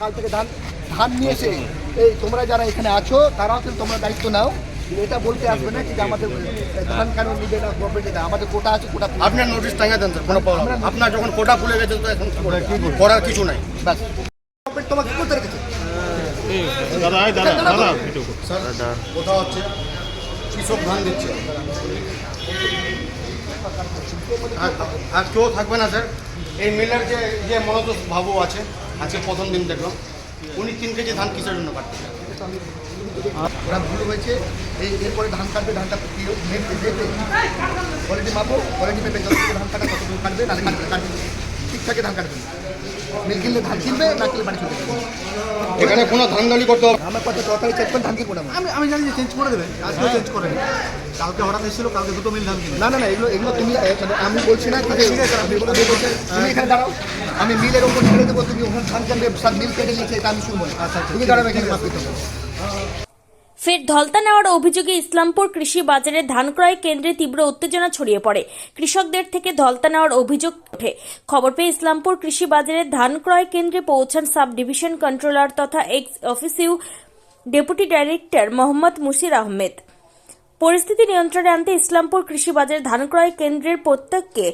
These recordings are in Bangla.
কাল থেকে ধান ধান নিয়ে এসে এই তোমরা যারা এখানে আছো তারাও কিন্তু তোমরা দায়িত্ব নাও। এটা বলতে আসবে না কি যে আমাদের ধান কেন নিবে না গভর্নমেন্টে দেয় আমাদের কোটা আছে কোটা আপনার নোটিশ টাঙা দেন স্যার কোনো প্রবলেম আপনার যখন কোটা খুলে গেছে তো এখন করার কিছু নাই। ব্যাস। গভর্নমেন্ট তোমাকে কি করতে রেখেছে হচ্ছে কৃষক ধান দিচ্ছে। আর- আর কেউ থাকবে না স্যার এই মিলের যে যে মনোজ বাবু আছে আজকে প্রথম দিন দেখলাম। উনি তিন কেজি ধান কিসের জন্য কাটতে ওরা ভুল হয়েছে। এই এরপরে ধান কাটবে, ধানটা কোয়ালিটি মাপো কোয়ালিটি মেপে ধান কাটা কত কাটবে, নাহলে কাটবে। না। ঠিকঠাকই ধান কাটবে মিল কিনলে ধান কিনবে না কিনলে বাড়ি চলে এখানে কোনো ধানদালি করতে হবে। আমার কথা তরকারি চেক করে ধান কিনবো না আমি আমি জানি যে চেঞ্জ করে দেবে আজকে চেঞ্জ করে। কালকে হঠাৎ এসেছিল কালকে দুটো মিল ধান কিনে না না না এগুলো এগুলো তুমি আমি বলছি না কি যে আমি এগুলো দিয়ে তুমি এখানে দাঁড়াও। আমি মিলের ওপর ছেড়ে দেবো তুমি ওখানে ধান কাটবে সব মিল কেটে এটা আমি শুনব আচ্ছা তুমি দাঁড়াবে এখানে হবে। ফের ধলতা নেওয়ার অভিযোগে ইসলামপুর কৃষি বাজারে ধান ক্রয় কেন্দ্রে তীব্র উত্তেজনা ছড়িয়ে পড়ে। কৃষকদের থেকে ধলতা নেওয়ার অভিযোগ ওঠে। খবর পেয়ে ইসলামপুর কৃষি বাজারে ধান ক্রয় কেন্দ্রে পৌঁছান সাব ডিভিশন কন্ট্রোলার তথা ex officio deputy director Mohammad Mushir Ahmed. পরিস্থিতি নিয়ন্ত্রণে আনতে ইসলামপুর কৃষি বাজারে ধান ক্রয় কেন্দ্রের প্রত্যেককে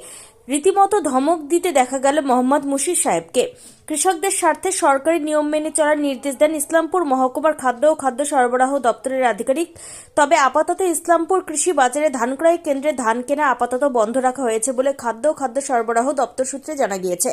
রীতিমতো ধমক দিতে দেখা গেল মোহাম্মদ মুশির সাহেবকে। কৃষকদের স্বার্থে সরকারি নিয়ম মেনে চলার নির্দেশ দেন ইসলামপুর মহকুমার খাদ্য ও খাদ্য সরবরাহ দপ্তরের আধিকারিক। তবে আপাতত ইসলামপুর কৃষি বাজারে ধান ক্রয় কেন্দ্রে ধান কেনা আপাতত বন্ধ রাখা হয়েছে বলে খাদ্য ও খাদ্য সরবরাহ দপ্তর সূত্রে জানা গিয়েছে।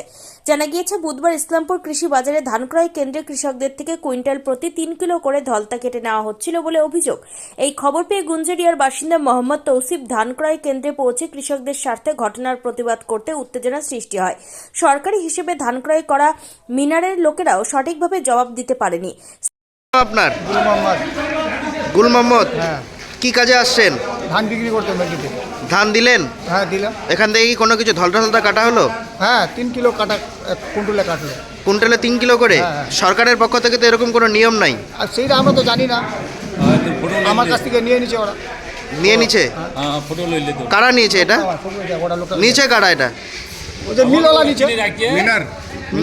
জানা গিয়েছে, বুধবার ইসলামপুর কৃষি বাজারে ধান ক্রয় কেন্দ্রে কৃষকদের থেকে কুইন্টাল প্রতি তিন কিলো করে ধলতা কেটে নেওয়া হচ্ছিল বলে অভিযোগ। এই খবর পেয়ে গুঞ্জেরিয়ার বাসিন্দা মোহাম্মদ তৌসিফ ধান ক্রয় কেন্দ্রে পৌঁছে কৃষকদের স্বার্থে ঘটনার প্রতিবাদ করতে উত্তেজনা সৃষ্টি হয়। সরকারি হিসেবে ধান ক্রয় করা মিনারের লোকেরাও সঠিকভাবে জবাব দিতে পারেনি। আপনার? গুল মোহাম্মদ? হ্যাঁ। কি কাজে আসছেন? ধান বিক্রি করতে ধান দিলেন? হ্যাঁ দিলাম। এখান থেকে কি কোনো কিছু ধলটা ধলটা কাটা হলো? হ্যাঁ তিন কিলো কাটা কুইন্টালে কাটলো। কুইন্টলে তিন কিলো করে? হ্যাঁ, হ্যাঁ। সরকারের পক্ষ থেকে তো এরকম কোনো নিয়ম নাই? আর সেইটা আমরা তো জানি না। আমার কাছ থেকে নিয়ে নিচ্ছে ওরা। নিয়ে নিচ্ছে কারা নিয়েছে এটা? নিচে কারা এটা?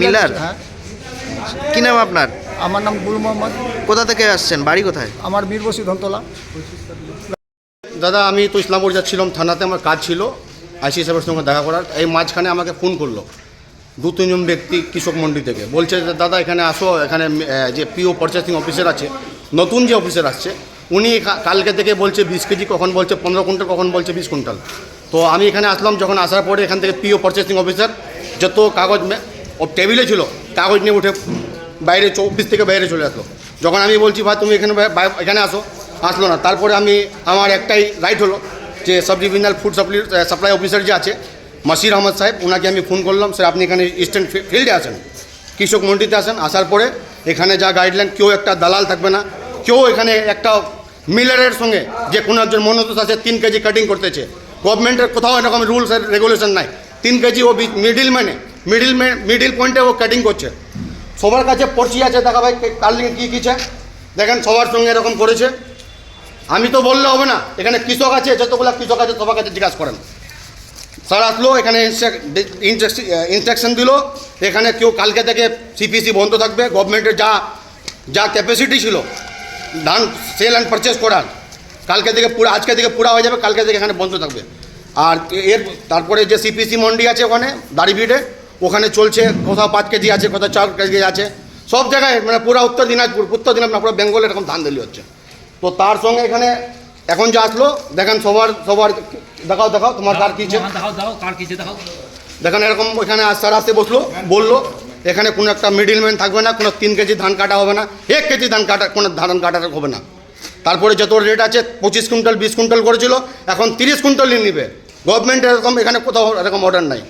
মিলার। হ্যাঁ। কি নাম আপনার? আমার নাম গুরু মোহাম্মদ। কোথা থেকে আসছেন? বাড়ি কোথায়? আমার বীরবসী ধনতলা। দাদা আমি তো ইসলামপুর যাচ্ছিলাম থানাতে আমার কাজ ছিল। আইসি সাহেবের সঙ্গে দেখা করার। এই মাঝখানে আমাকে ফোন করল দু তিনজন ব্যক্তি কৃষক মন্ডি থেকে। বলছে যে দাদা এখানে আসো। এখানে যে পিও পারচেসিং অফিসার আছে নতুন যে অফিসার আসছে উনি কালকে থেকে বলছে বিশ কেজি, কখন বলছে পনেরো কুইন্টাল, কখন বলছে বিশ কুইন্টাল। তো আমি এখানে আসলাম, যখন আসার পরে এখান থেকে পিও পারচেসিং অফিসার যত কাগজ ও টেবিলে ছিল, কাগজ নিয়ে উঠে বাইরে অফিস থেকে বাইরে চলে আসলো। যখন আমি বলছি, ভাই, তুমি এখানে এখানে আসো। আসলো না। তারপরে আমি, আমার একটাই রাইট হলো যে sub divisional food supply supply officer যে আছে, মাসির আহমদ সাহেব ওনাকে আমি ফোন করলাম, স্যার, আপনি এখানে ইস্টার্ন ফিল্ডে আসেন। কৃষক মন্ডিতে আসেন। আসার পরে এখানে যা গাইডলাইন কেউ একটা দালাল থাকবে না। কেউ এখানে একটা মিলারের সঙ্গে যে কোনো একজন মনোতোষ আছে, তিন কেজি কাটিং করতেছে। গভর্নমেন্টের কোথাও এরকম রুলস অ্যান্ড রেগুলেশন নাই। তিন কেজি ও মিডিল ম্যানে মিডিল ম্যান মিডিল পয়েন্টে ও কাটিং করছে। সবার কাছে পড়ছি আছে, দেখা ভাই কার্লিং কী কী চায় দেখেন, সবার সঙ্গে এরকম করেছে। আমি তো বললে হবে না, এখানে কৃষক আছে, যতগুলো কৃষক আছে, সবার কাছে জিজ্ঞাসা করেন। স্যার আসলো, এখানে ইনস্ট্রাকশন দিল। এখানে কেউ কালকে থেকে সিপিসি বন্ধ থাকবে। গভর্নমেন্টের যা যা ক্যাপাসিটি ছিল ধান সেল অ্যান্ড পারচেস করার। কালকে থেকে পুরো আজকে থেকে পুরা হয়ে যাবে কালকে থেকে এখানে বন্ধ থাকবে। আর এর তারপরে যে সিপিসি মন্ডি আছে ওখানে দাড়িভিড়ে ওখানে চলছে কোথাও পাঁচ কেজি আছে কোথাও চার কেজি আছে। সব জায়গায় মানে পুরো উত্তর দিনাজপুর উত্তর দিনাজপুর পুরো বেঙ্গলে এরকম ধান দিল্লি হচ্ছে। তো তার সঙ্গে এখানে এখন যা আসলো দেখেন সবার সবার দেখাও দেখাও তোমার কার কিছে দেখান এরকম ওইখানে আস্তে আসতে বসল বলল এখানে কোনো একটা মিডিলম্যান থাকবে না, কোনো তিন কেজি ধান কাটা হবে না, এক কেজি ধান কাটা, কোনো ধান কাটা হবে না। তারপরে যত রেট আছে, পঁচিশ কুইন্টাল, বিশ কুইন্টাল করেছিল, এখন তিরিশ কুইন্টাল নিয়ে নিবে। গভর্নমেন্ট এরকম এখানে কোথাও এরকম অর্ডার নাই।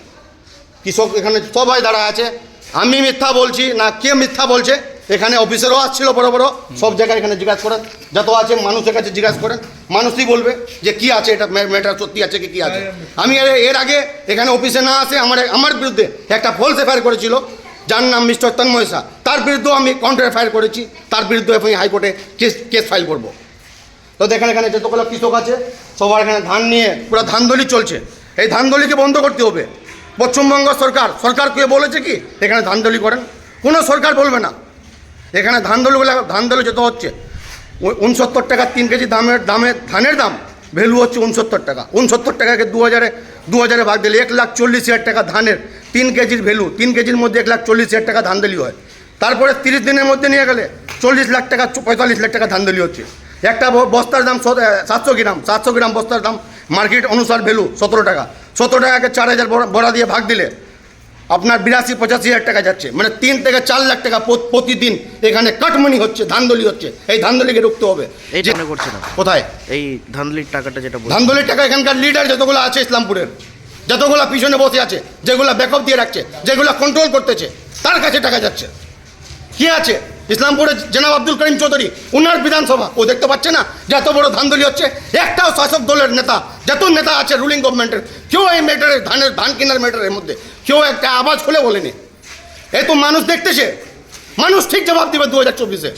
কৃষক এখানে সবাই দাঁড়া আছে। আমি মিথ্যা বলছি না, কে মিথ্যা বলছে, এখানে অফিসারও আসছিল বড় বড়, সব জায়গায় এখানে জিজ্ঞাসা করেন। যত আছে মানুষের কাছে জিজ্ঞাসা করেন, মানুষই বলবে যে কি আছে, এটা ম্যাটার সত্যি আছে কি কি আছে। আমি এর- আগে এখানে অফিসে না আসে, আমার আমার বিরুদ্ধে একটা ফলস এফআইআর করেছিল যার নাম মিস্টার তন্ময় শাহ। তার বিরুদ্ধেও আমি কাউন্টার এফআইআর করেছি। তার বিরুদ্ধে আমি হাইকোর্টে কেস কেস ফাইল করব। তো দেখেন এখানে যতগুলো কৃষক আছে, সবার এখানে ধান নিয়ে পুরো ধানদলি চলছে। এই ধানদলিকে বন্ধ করতে হবে। পশ্চিমবঙ্গ সরকার সরকার কে বলেছে কি? এখানে ধানদলি করেন। কোনো সরকার বলবে না। এখানে ধান দলগুলো ধান যত হচ্ছে উনসত্তর টাকা তিন কেজি দামের, দামে, ধানের দাম ভ্যালু হচ্ছে উনসত্তর টাকা। উনসত্তর টাকাকে দু হাজারে দু হাজারে ভাগ দিলে এক লাখ চল্লিশ হাজার টাকা ধানের তিন কেজির ভ্যালু তিন কেজির মধ্যে এক লাখ চল্লিশ হাজার টাকা ধান দিলি হয়। তারপরে তিরিশ দিনের মধ্যে নিয়ে গেলে চল্লিশ লাখ টাকা পঁয়তাল্লিশ লাখ টাকা ধান দিলি হচ্ছে। একটা বস্তার দাম সাতশো গ্রাম সাতশো গ্রাম বস্তার দাম মার্কেট অনুসার ভ্যালু সতেরো টাকা। সতেরো টাকাকে চার হাজার বড়া- দিয়ে ভাগ দিলে আপনার বিরাশি পঁচাশি হাজার টাকা যাচ্ছে। মানে তিন থেকে চার লাখ টাকা প্রতিদিন এখানে কাটমানি হচ্ছে ধানদলি হচ্ছে। এই ধানদলিকে রুখতে হবে। এই করছে না কোথায়? এই ধানদলির টাকাটা যেটা ধানদলির টাকা এখানকার লিডার যতগুলো আছে ইসলামপুরের। যতগুলো পিছনে বসে আছে, যেগুলো ব্যাকআপ দিয়ে রাখছে, যেগুলো কন্ট্রোল করতেছে, তার কাছে টাকা যাচ্ছে। কি আছে? ইসলামপুরের জেনাব আব্দুল করিম চৌধুরী, উনার বিধানসভা। ও দেখতে পাচ্ছে না যে এত বড় ধানদলি হচ্ছে, একটাও শাসক দলের নেতা, যত নেতা আছে রুলিং গভর্নমেন্টের কেউ এই ম্যাটারে ধানের, ধান কেনার ম্যাটারের মধ্যে, কেউ একটা আওয়াজ খুলে বলেনি। এ তো মানুষ দেখতেছে। মানুষ ঠিক জবাব দিবে দু হাজার চব্বিশে।